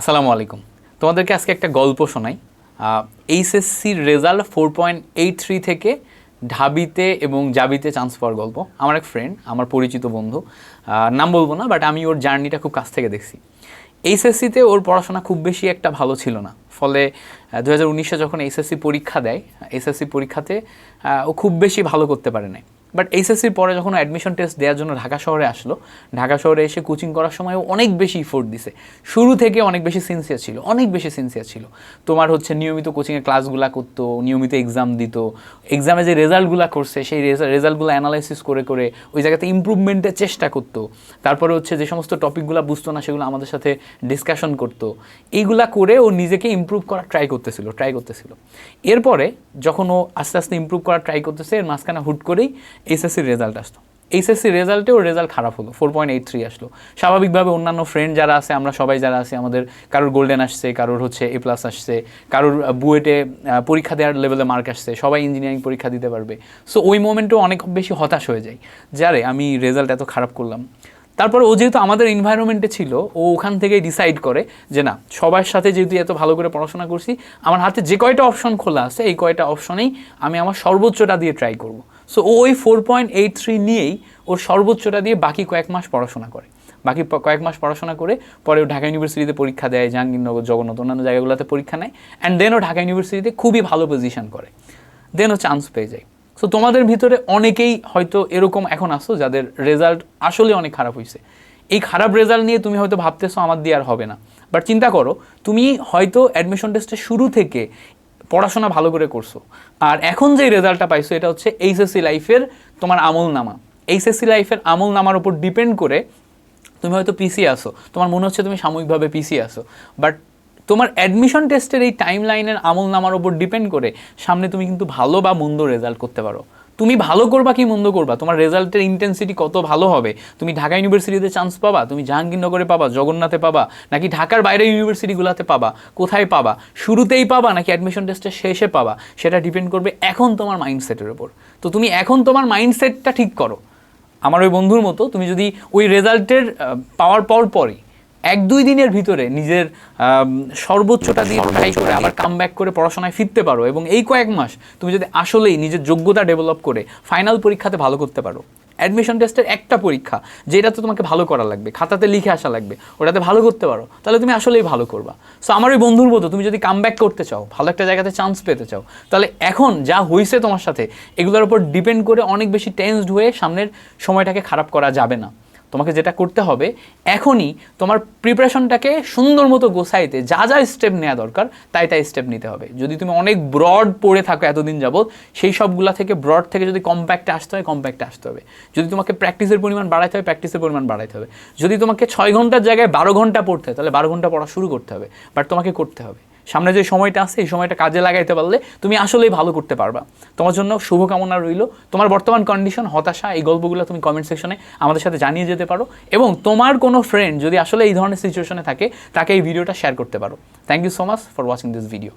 আসসালামু আলাইকুম। তোমাদেরকে আজকে একটা গল্প শোনাই। এইচএসসির result four point eight three থেকে ঢাবিতে এবং জাবিতে চান্স পাওয়ার গল্প। আমার এক ফ্রেন্ড আমার পরিচিত বন্ধু। নাম বলব না বাট আমি ওর জার্নিটা খুব কাছ থেকে দেখছি। এইচএসসিতে ওর পড়াশোনা খুব বেশি একটা ভালো ছিল না। ফলে দু হাজার উনিশে যখন এইচএসসি পরীক্ষা দেয় এইচএসসি পরীক্ষাতে ও খুব বেশি ভালো করতে পারে নাই। বাট এইচএসসির পরে যখন অ্যাডমিশন টেস্ট দেওয়ার জন্য ঢাকা শহরে আসলো, ঢাকা শহরে এসে কোচিং করার সময় অনেক বেশি ইফোর্ট দিছে। শুরু থেকে অনেক বেশি সিনসিয়ার ছিল, অনেক বেশি সিনসিয়ার ছিল। তোমার হচ্ছে নিয়মিত কোচিংয়ে ক্লাসগুলো করতো, নিয়মিত এক্সাম দিত। এক্সামে যে রেজাল্টগুলো করছে, সেই রেজাল্টগুলো অ্যানালাইসিস করে করে ওই জায়গাতে ইম্প্রুভমেন্টের চেষ্টা করতো। তারপরে হচ্ছে যে সমস্ত টপিকগুলো বুঝতো না, সেগুলো আমাদের সাথে ডিসকাশন করতো। এইগুলা করে ও নিজেকে ইমপ্রুভ করার ট্রাই করতেছিল ট্রাই করতেছিল। এরপরে যখন ও আস্তে আস্তে ইমপ্রুভ করার ট্রাই করতেছে, এর মাঝখানে হুট করেই এইচএসসির রেজাল্ট আসতো। এইচএসসি রেজাল্টেও রেজাল্ট খারাপ হলো ফোর পয়েন্ট এইট থ্রি আসলো। স্বাভাবিকভাবে অন্যান্য ফ্রেন্ড যারা আছে, আমরা সবাই যারা আছি, আমাদের কারোর গোল্ডেন আসছে, কারোর হচ্ছে এ প্লাস আসছে, কারোর বুয়েটে পরীক্ষা দেওয়ার লেভেলে মার্ক আসছে, সবাই ইঞ্জিনিয়ারিং পরীক্ষা দিতে পারবে। সো ওই মোমেন্টেও অনেক বেশি হতাশ হয়ে যায়। যারে আমি রেজাল্ট এত খারাপ করলাম। তারপর ও যেহেতু আমাদের এনভায়রনমেন্টে ছিল, ও ওখান থেকেই ডিসাইড করে যে, না, সবার সাথে যেহেতু এত ভালো করে পড়াশোনা করছি, আমার হাতে যে কয়টা অপশন খোলা আছে, এই কয়টা অপশনেই আমি আমার সর্বোচ্চটা দিয়ে ট্রাই করব। সো ও ওই ফোর পয়েন্ট এইট থ্রি নিয়েই ওর সর্বোচ্চটা দিয়ে বাকি কয়েক মাস পড়াশোনা করে। বাকি কয়েক মাস পড়াশোনা করে পরে ঢাকা ইউনিভার্সিটিতে পরীক্ষা দেয়, জাহাঙ্গীরনগর, জগন্নাথ, অন্যান্য জায়গাগুলোতে পরীক্ষা নেয় অ্যান্ড দেন ও ঢাকা ইউনিভার্সিটিতে খুবই ভালো পজিশন করে। দেন ও চান্স পেয়ে যায়। সো তোমাদের ভিতরে অনেকেই হয়তো এরকম এখন আসো যাদের রেজাল্ট আসলে অনেক খারাপ হয়েছে এই খারাপ রেজাল্ট নিয়ে তুমি হয়তো ভাবতেছো, আমার দিয়ে আর হবে না। বাট চিন্তা করো, তুমি হয়তো অ্যাডমিশন টেস্টের শুরু থেকে পড়াশোনা ভালো করে করছ। আর এখন যে রেজাল্টটা পাইছো, এটা হচ্ছে এইচএসসি লাইফের তোমার আমল নামা এইচএসসি লাইফের আমল নামার উপর ডিপেন্ড করে তুমি হয়তো পিসি আসো তোমার মনে হচ্ছে তুমি সাময়িকভাবে পিসি আসো বাট তোমার অ্যাডমিশন টেস্টের এই টাইম লাইনের আমল নামার উপর ডিপেন্ড করে সামনে তুমি কিন্তু ভালো বা মন্দ রেজাল্ট করতে পারো। তুমি ভালো করবা কি মন্দ করবা? তোমার রেজাল্টের ইন্টেন্সিটি কত ভালো হবে? তুমি ঢাকা ইউনিভার্সিটিতে চান্স পাবা, তুমি জাহাঙ্গীরনগরে পাবা, জগন্নাথে পাবা, নাকি ঢাকার বাইরে ইউনিভার্সিটিগুলোতে পাবা, কোথায় পাবা? শুরুতেই পাবা নাকি অ্যাডমিশন টেস্টের শেষে পাবা? সেটা ডিপেন্ড করবে এখন তোমার মাইন্ডসেটের উপর। তো তুমি এখন তোমার মাইন্ডসেটটা ঠিক করো। আমার ওই বন্ধুর মতো, তুমি যদি ওই রেজাল্টের পাওয়ার পর পরই এক দুই দিনের ভিতরে নিজের সর্বোচ্চটা দিয়ে ট্রাই করে আবার কাম ব্যাক করে পড়াশোনায় ফিরতে পারো এবং এই কয়েক মাস তুমি যদি আসলেই নিজের যোগ্যতা ডেভেলপ করে ফাইনাল পরীক্ষাতে ভালো করতে পারো। অ্যাডমিশন টেস্টের একটা পরীক্ষা যেটাতে তোমাকে ভালো করা লাগবে খাতাতে লিখে আসা লাগবে ওটাতে ভালো করতে পারো তাহলে তুমি আসলেই ভালো করবা। সো আমার ওই বন্ধুর মতো তুমি যদি কাম ব্যাক করতে চাও ভালো একটা জায়গাতে চান্স পেতে চাও তাহলে এখন যা হয়েছে তোমার সাথে এগুলোর উপর ডিপেন্ড করে অনেক বেশি টেন্সড হয়ে সামনের সময়টাকে খারাপ করা যাবে না। তোমাকে যেটা করতে হবে, এখনই তোমার প্রিপারেশনটাকে সুন্দর মতো গোছাইতে যা যা স্টেপ নেওয়া দরকার, তাই তাই স্টেপ নিতে হবে। যদি তুমি অনেক ব্রড পড়ে থাকো এতদিন যাবত সেই সবগুলা থেকে ব্রড থেকে যদি কম্প্যাক্টে আসতে হয় কম্প্যাক্টে আসতে হবে। যদি তোমাকে প্র্যাকটিসের পরিমাণ বাড়াইতে হয় প্র্যাকটিসের পরিমাণ বাড়াইতে হবে। যদি তোমাকে ছয় ঘণ্টার জায়গায় বারো ঘণ্টা পড়তে হয়, তাহলে বারো ঘণ্টা পড়া শুরু করতে হবে। বাট তোমাকে করতে হবে। সামনে যে সময়টা আছে, এই সময়টা কাজে লাগাইতে পারলে তুমি আসলেই ভালো করতে পারবা। তোমার জন্য শুভকামনা রইল। তোমার বর্তমান কন্ডিশন হতাশা, এই গল্পগুলো তুমি কমেন্ট সেকশনে আমাদের সাথে জানিয়ে যেতে পারো এবং তোমার কোনো ফ্রেন্ড যদি আসলে এই ধরনের সিচুয়েশনে থাকে, তাকে এই ভিডিওটা শেয়ার করতে পারো। Thank you so much for watching this video